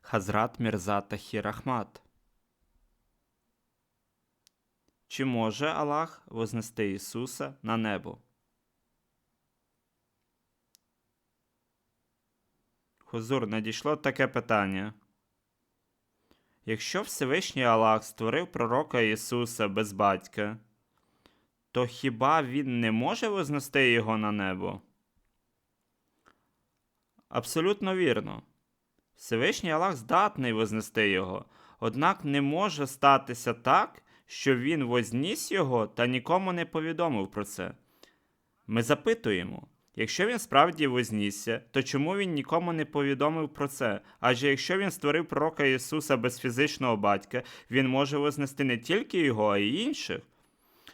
Хазрат Мірза Тахір Ахмат. Чи може Аллах вознести Ісуса на небо? Хузур, надійшло таке питання. Якщо Всевишній Аллах створив пророка Ісуса без батька, то хіба він не може вознести його на небо? Абсолютно вірно. Всевишній Аллах здатний вознести його, однак не може статися так, що він возніс його та нікому не повідомив про це. Ми запитуємо, якщо він справді вознісся, то чому він нікому не повідомив про це? Адже якщо він створив пророка Ісуса без фізичного батька, він може вознести не тільки його, а й інших.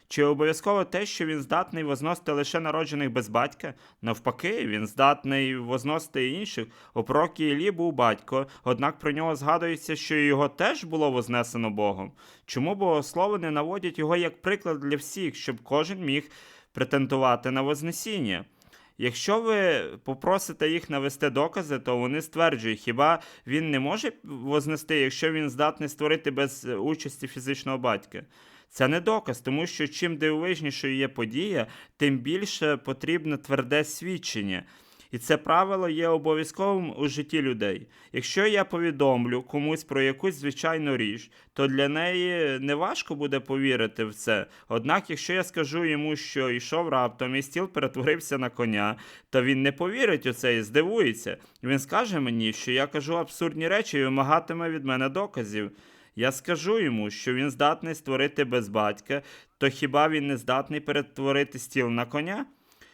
Чи обов'язково те, що він здатний возносити лише народжених без батька? Навпаки, він здатний возносити інших. У Іллі був батько, однак про нього згадується, що його теж було вознесено Богом. Чому богослови не наводять його як приклад для всіх, щоб кожен міг претендувати на вознесіння? Якщо ви попросите їх навести докази, то вони стверджують, хіба він не може вознести, якщо він здатний створити без е, участі фізичного батька? Це не доказ, тому що чим дивовижнішою є подія, тим більше потрібне тверде свідчення. І це правило є обов'язковим у житті людей. Якщо я повідомлю комусь про якусь звичайну річ, то для неї не важко буде повірити в це. Однак, якщо я скажу йому, що йшов раптом і стіл перетворився на коня, то він не повірить у це і здивується. Він скаже мені, що я кажу абсурдні речі і вимагатиме від мене доказів. Я скажу йому, що він здатний створити без батька, то хіба він не здатний перетворити стіл на коня?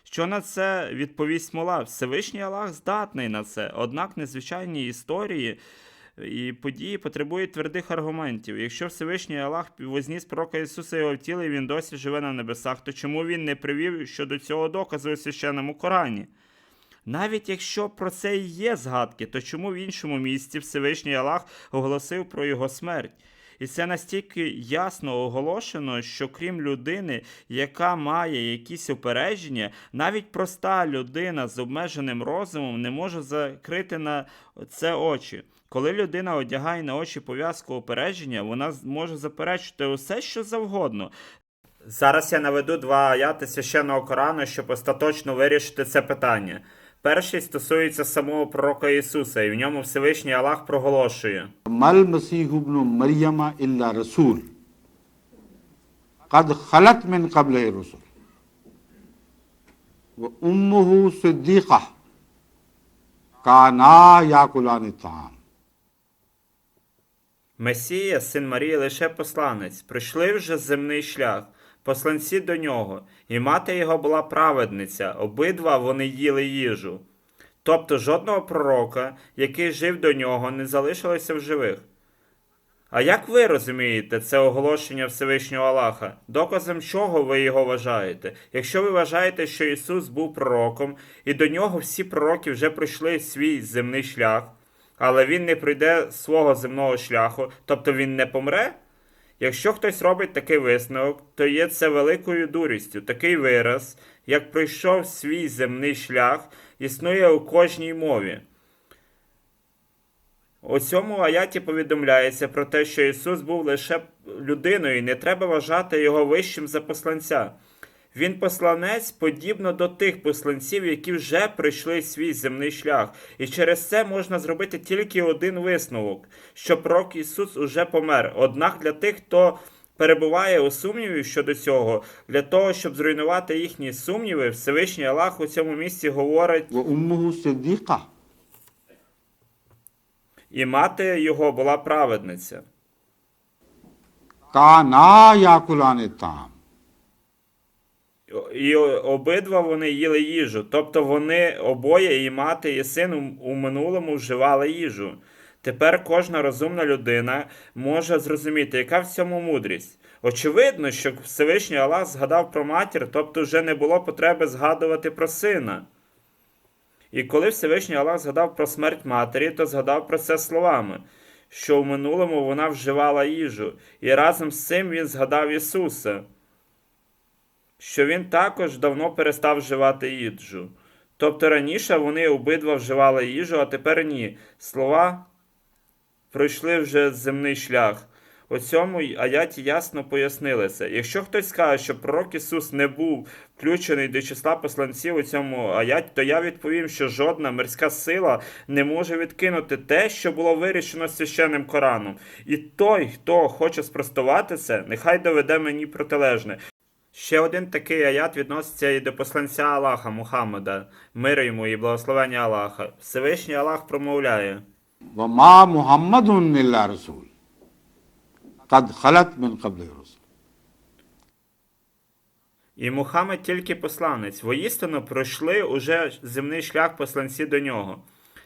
Що на це відповість мола? Всевишній Аллах здатний на це, однак незвичайні історії і події потребують твердих аргументів. Якщо Всевишній Аллах возніс пророка Ісуса його в тіло, і він досі живе на небесах, то чому він не привів щодо цього доказу у священному Корані? Навіть якщо про це і є згадки, то чому в іншому місці Всевишній Аллах оголосив про його смерть? І це настільки ясно оголошено, що крім людини, яка має якісь упередження, навіть проста людина з обмеженим розумом не може закрити на це очі. Коли людина одягає на очі пов'язку упередження, вона може заперечити усе, що завгодно. Зараз я наведу два аяти священного Корану, щоб остаточно вирішити це питання. Перший стосується самого пророка Ісуса, і в ньому Всевишній Аллах проголошує. ما المسيح ابن مريم إلا رسول قد خلت من قبله الرسل وأمه صديقة كانا يأكلان الطعام Месія, син Марії, лише посланець, прийшли вже земний шлях, посланці до нього, і мати його була праведниця, обидва вони їли їжу. Тобто жодного пророка, який жив до нього, не залишилося в живих. А як ви розумієте це оголошення Всевишнього Аллаха? Доказом чого ви його вважаєте? Якщо ви вважаєте, що Ісус був пророком, і до нього всі пророки вже пройшли свій земний шлях, але він не пройде свого земного шляху, тобто він не помре? Якщо хтось робить такий висновок, то є це великою дурістю. Такий вираз, як пройшов свій земний шлях, існує у кожній мові. У цьому аяті повідомляється про те, що Ісус був лише людиною, і не треба вважати його вищим за посланця. Він посланець подібно до тих посланців, які вже пройшли свій земний шлях, і через це можна зробити тільки один висновок: що пророк Ісус уже помер. Однак для тих, хто перебуває у сумніві щодо цього, для того, щоб зруйнувати їхні сумніви, Всевишній Аллах у цьому місці говорить. І мати його була праведниця. Та на якулани там. І обидва вони їли їжу. Тобто вони обоє, і мати, і син у- минулому вживали їжу. Тепер кожна розумна людина може зрозуміти, яка в цьому мудрість. Очевидно, що Всевишній Аллах згадав про матір, тобто вже не було потреби згадувати про сина. І коли Всевишній Аллах згадав про смерть матері, то згадав про це словами, що в минулому вона вживала їжу, і разом з цим він згадав Ісуса що він також давно перестав вживати їжу. Тобто раніше вони обидва вживали їжу, а тепер ні. Слова пройшли вже земний шлях. У цьому аяті ясно пояснили це. Якщо хтось скаже, що пророк Ісус не був включений до числа посланців у цьому аяті, то я відповім, що жодна мирська сила не може відкинути те, що було вирішено священним Кораном. І той, хто хоче спростувати це, нехай доведе мені протилежне. Ще один такий аят відноситься і до посланця Аллаха Мухаммеда, мир йому і благословення Аллаха. Всевишній Аллах промовляє. وما محمد إلا رسول قد خلت من قبل الرسل І Мухаммед тільки посланець. Воістину пройшли уже земний шлях посланці до нього.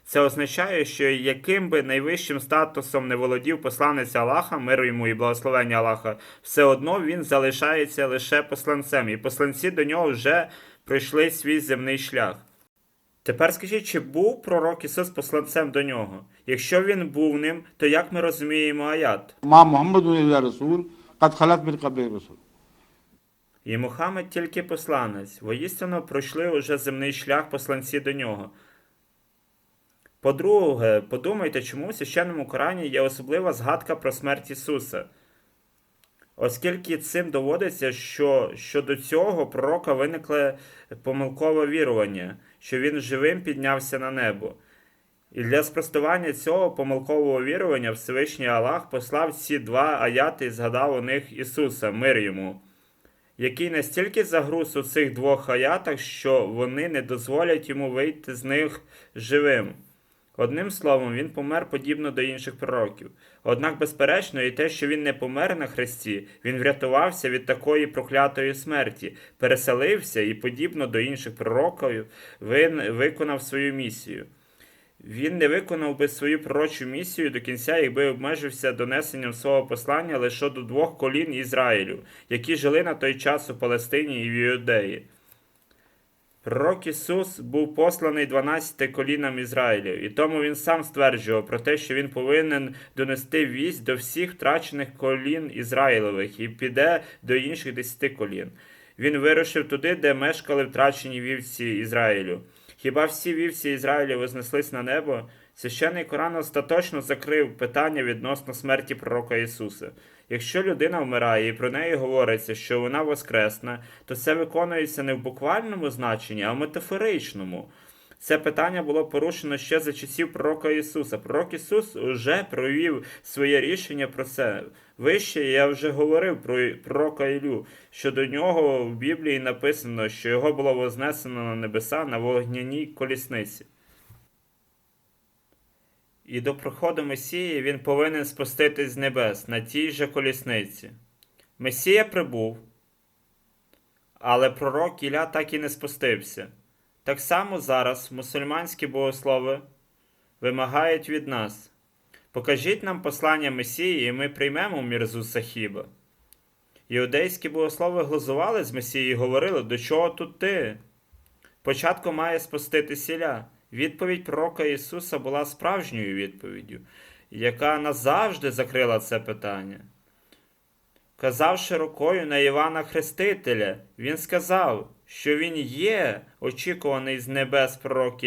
Це означає, що яким би найвищим статусом не володів посланець Аллаха, миру йому і благословення Аллаха, все одно він залишається лише посланцем, і посланці до нього вже пройшли свій земний шлях. Тепер скажіть, чи був пророк Ісус посланцем до нього? Якщо він був ним, то як ми розуміємо аят? І Мухаммед тільки посланець, воїстину пройшли уже земний шлях посланці до нього. По-друге, подумайте, чому в священному Корані є особлива згадка про смерть Ісуса. Оскільки цим доводиться, що щодо цього пророка виникле помилкове вірування, що він живим піднявся на небо. І для спростування цього помилкового вірування Всевишній Аллах послав ці два аяти і згадав у них Ісуса, мир йому який настільки загруз у цих двох аятах, що вони не дозволять йому вийти з них живим. Одним словом, він помер подібно до інших пророків. Однак, безперечно, і те, що він не помер на хресті, він врятувався від такої проклятої смерті, переселився і, подібно до інших пророків, він виконав свою місію. Він не виконав би свою пророчу місію до кінця, якби обмежився донесенням свого послання лише до двох колін Ізраїлю, які жили на той час у Палестині і в Юдеї. Пророк Ісус був посланий 12 колінам Ізраїлю, і тому він сам стверджував про те, що він повинен донести вість до всіх втрачених колін Ізраїлових і піде до інших десяти колін. Він вирушив туди, де мешкали втрачені вівці Ізраїлю. Хіба всі вівці Ізраїлі вознеслись на небо? Священний Коран остаточно закрив питання відносно смерті пророка Ісуса. Якщо людина вмирає і про неї говориться, що вона воскресна, то це виконується не в буквальному значенні, а в метафоричному. Це питання було порушено ще за часів пророка Ісуса. Пророк Ісус вже провів своє рішення про це. Вище я вже говорив про пророка Ілю, що до нього в Біблії написано, що його було вознесено на небеса на вогняній колісниці. І до приходу Месії він повинен спуститись з небес на тій же колісниці. Месія прибув, але пророк Ілля так і не спустився. Так само зараз мусульманські богослови вимагають від нас. Покажіть нам послання Месії, і ми приймемо Мірзу Сахіба. Іудейські богослови глузували з Месії і говорили, до чого тут ти? Спочатку має спустити сіля. Відповідь пророка Ісуса була справжньою відповіддю, яка назавжди закрила це питання. Казавши рукою на Івана Хрестителя, він сказав, що він є очікуваний з небес пророк.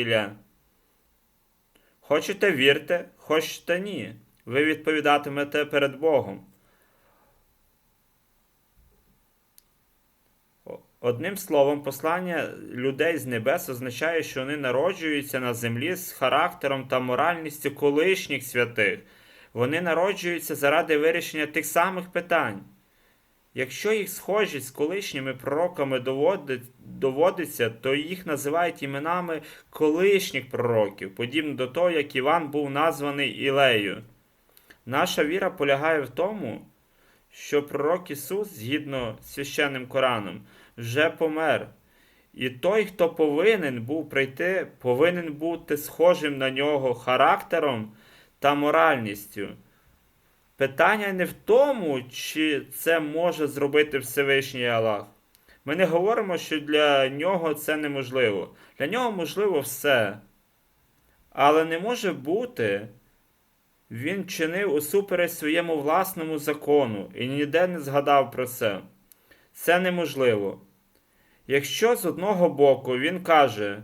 Хочете вірте, хочете ні. Ви відповідатимете перед Богом. Одним словом, послання людей з небес означає, що вони народжуються на землі з характером та моральністю колишніх святих. Вони народжуються заради вирішення тих самих питань. Якщо їх схожість з колишніми пророками доводиться, то їх називають іменами колишніх пророків, подібно до того, як Іван був названий Ілею. Наша віра полягає в тому, що пророк Ісус, згідно з священним Кораном, вже помер. І той, хто повинен був прийти, повинен бути схожим на нього характером та моральністю. Питання не в тому, чи це може зробити Всевишній Аллах. Ми не говоримо, що для нього це неможливо. Для нього можливо все. Але не може бути, він чинив усупереч своєму власному закону і ніде не згадав про це. Це неможливо. Якщо з одного боку він каже,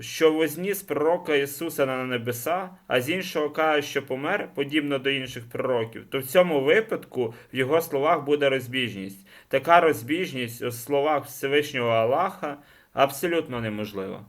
що возніс пророка Ісуса на небеса, а з іншого каже, що помер, подібно до інших пророків, то в цьому випадку в його словах буде розбіжність. Така розбіжність у словах Всевишнього Аллаха абсолютно неможлива.